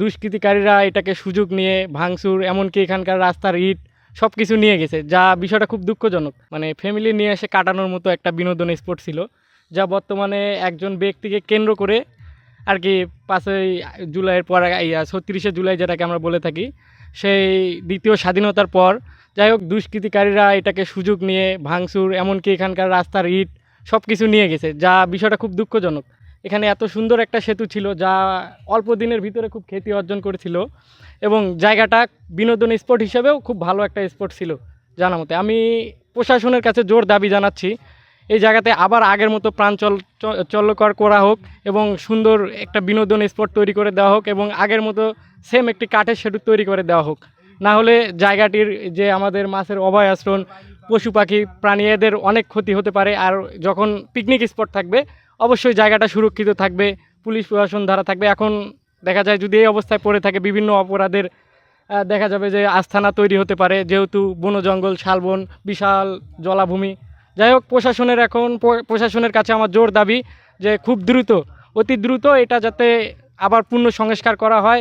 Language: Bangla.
দুষ্কৃতিকারীরা এটাকে সুযোগ নিয়ে, ভাঙচুর, এমনকি এখানকার রাস্তার ইট সব কিছু নিয়ে গেছে, যা বিষয়টা খুব দুঃখজনক। মানে ফ্যামিলি নিয়ে এসে কাটানোর মতো একটা বিনোদন স্পট ছিল, যা বর্তমানে একজন ব্যক্তিকে কেন্দ্র করে আর কি পাঁচই জুলাইয়ের পর ছত্রিশে জুলাই যেটাকে আমরা বলে থাকি, সেই দ্বিতীয় স্বাধীনতার পর, যাই হোক, দুষ্কৃতিকারীরা এটাকে সুযোগ নিয়ে, ভাঙচুর, এমনকি এখানকার রাস্তার ইট সব কিছু নিয়ে গেছে, যা বিষয়টা খুব দুঃখজনক। এখানে এত সুন্দর একটা সেতু ছিল যা অল্প দিনের ভিতরে খুব খ্যাতি অর্জন করেছিল এবং জায়গাটা বিনোদন স্পট হিসেবেও খুব ভালো একটা স্পট ছিল জানা মতে। আমি প্রশাসনের কাছে জোর দাবি জানাচ্ছি, এই জায়গাতে আবার আগের মতো প্রাঞ্চল চ- চল্যকর করা হোক এবং সুন্দর একটা বিনোদন স্পট তৈরি করে দেওয়া হোক এবং আগের মতো সেম একটি কাঠের সেতু তৈরি করে দেওয়া হোক। না হলে জায়গাটির যে আমাদের মাছের অভয় আশ্রম, পশু পাখি, প্রাণী এদের অনেক ক্ষতি হতে পারে। আর যখন পিকনিক স্পট থাকবে, অবশ্যই জায়গাটা সুরক্ষিত থাকবে, পুলিশ প্রশাসন ধারা থাকবে। এখন দেখা যায় যদি এই অবস্থায় পড়ে থাকে, বিভিন্ন অপরাধের দেখা যাবে যে আস্থানা তৈরি হতে পারে, যেহেতু বন জঙ্গল শালবন বিশাল জলাভূমি। যাই হোক, প্রশাসনের এখন, প্রশাসনের কাছে আমার জোর দাবি যে খুব দ্রুত, অতি দ্রুত এটা যাতে আবার পূর্ণ সংস্কার করা হয়।